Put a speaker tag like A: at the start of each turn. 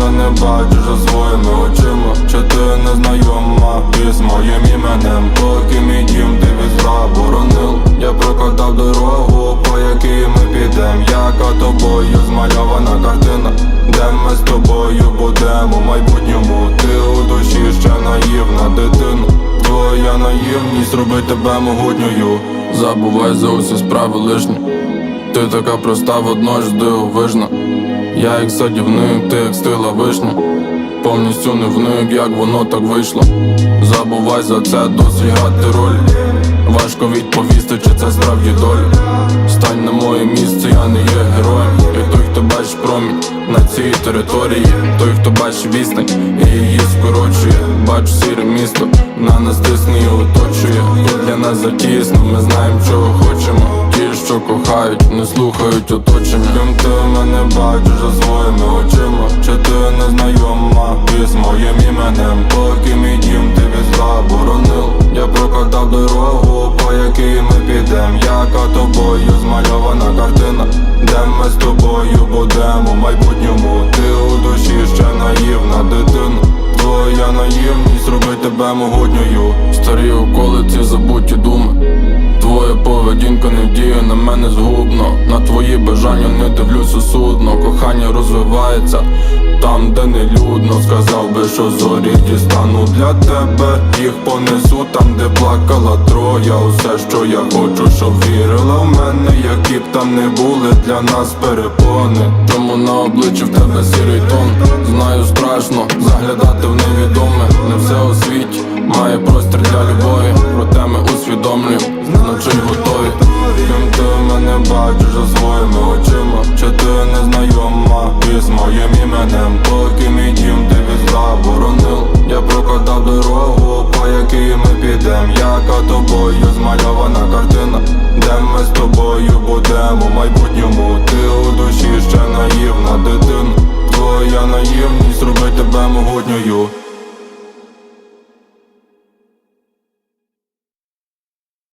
A: мене бачиш за своїми очима, чи ти незнайома із моїм іменем, поки мій дім ти зла Я прокладав дорогу, по якій ми підем, яка тобою змальована картина, де ми з тобою будемо в майбутньому, ти у душі ще наївна дитина, твоя наївність робить тебе могутньою. Забувай за усі справи лишні. Ти така проста, водночас дивовижна Я як садівник, ти як стила вишня. Повністю не вник, як воно так вийшло. Забувай за це, досить грати роль. Важко відповісти, чи це справді доля. Стань на моє місце, я не є героєм Я той, хто бачить промінь на цій території Той, хто бачить відстань і її скорочує. Бачу сіре місто, на нас тисне і оточує. Тут для нас затісно, ми знаємо, чого хочемо що кохають, не слухають оточення. Ким ти мене бачиш за своїми очима. Чи ти незнайома із моїм іменем? Поки мій дім ти від зла боронив Я прокладав дорогу, по якій ми підем. Яка тобою змальована картина? Де ми з тобою будемо в майбутньому? Ти у душі ще наївна дитина. Твоя наївність робить тебе могутньою. Старі околиці, забуті думи Твоя поведінка не діє на мене згубно. На твої бажання не дивлюся судно. Кохання розвивається там, де не людно Сказав би, що зорі дістану для тебе. Їх понесу там, де плакала троя. Усе, що я хочу, щоб вірила в мене. Які б там не були для нас перепони. Чому на обличчі в тебе сірий тон. Знаю страшно заглядати в невідоме. Не все бачиш за своїми очима Чи ти незнайома. Із моїм іменем Поки мій дім ти від зла боронив Я прокладав дорогу, по якій ми підем. Яка тобою змальована картина? Де ми з тобою будемо в майбутньому? Ти у душі ще наївна дитина. Твоя наївність робить тебе могутньою